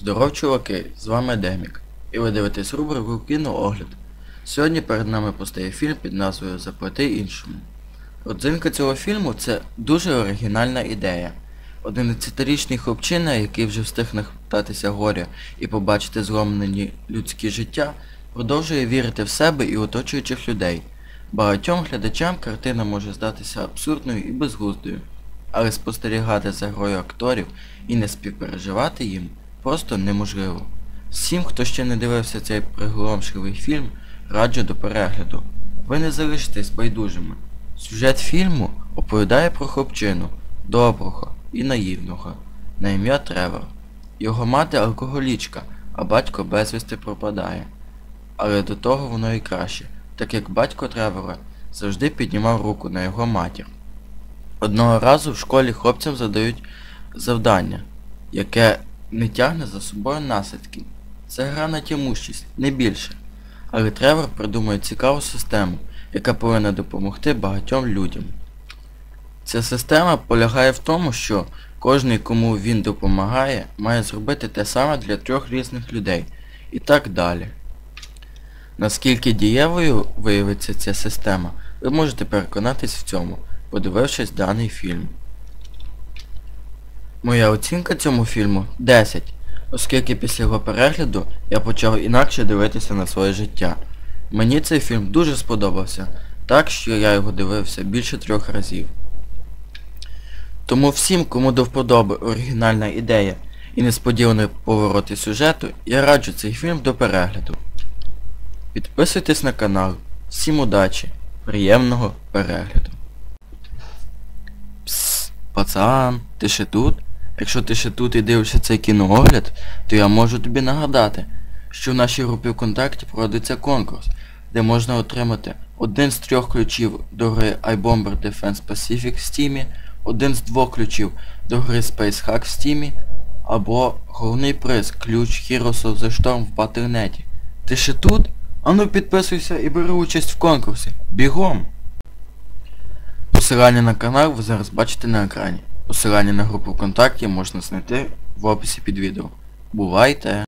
Здоров, чуваки! З вами Демік. І ви дивитесь рубрику Кіноогляд. Сьогодні перед нами постає фільм під назвою Заплати іншому. Родзинка цього фільму це дуже оригінальна ідея. 11-річний хлопчина, який вже встиг нахтатися горя і побачити зломлені людські життя, продовжує вірити в себе і оточуючих людей. Багатьом глядачам картина може здатися абсурдною і безглуздою, але спостерігати за грою акторів і не співпереживати їм просто неможливо. Всім, хто ще не дивився цей приголомшливий фільм, раджу до перегляду. Ви не залишитесь байдужими. Сюжет фільму оповідає про хлопчину, доброго і наївного, на ім'я Тревор. Його мати алкоголічка, а батько безвісти пропадає. Але до того воно і краще, так як батько Тревора завжди піднімав руку на його матір. Одного разу в школі хлопцям задають завдання, яке не тягне за собою наслідки. Це гра на тямущість, не більше. Але Тревор придумує цікаву систему, яка повинна допомогти багатьом людям. Ця система полягає в тому, що кожний, кому він допомагає, має зробити те саме для трьох різних людей. І так далі. Наскільки дієвою виявиться ця система, ви можете переконатись в цьому, подивившись даний фільм. Моя оцінка цьому фільму 10, оскільки після його перегляду я почав інакше дивитися на своє життя. Мені цей фільм дуже сподобався, так що я його дивився більше трьох разів. Тому всім, кому до вподоби оригінальна ідея і несподівані повороти сюжету, я раджу цей фільм до перегляду. Підписуйтесь на канал. Всім удачі, приємного перегляду. Псс, пацан, ти ще тут? Якщо ти ще тут і дивишся цей кіноогляд, то я можу тобі нагадати, що в нашій групі ВКонтакті проводиться конкурс, де можна отримати один з трьох ключів до гри iBomber Defense Pacific в Steam, один з двох ключів до гри Space Hack в Steam, або головний приз ключ Heroes of the Storm в Батернеті. Ти ще тут? Ану підписуйся і бери участь в конкурсі. Бігом! Посилання на канал ви зараз бачите на екрані. Посилання на групу ВКонтакті можна знайти в описі під відео. Бувайте!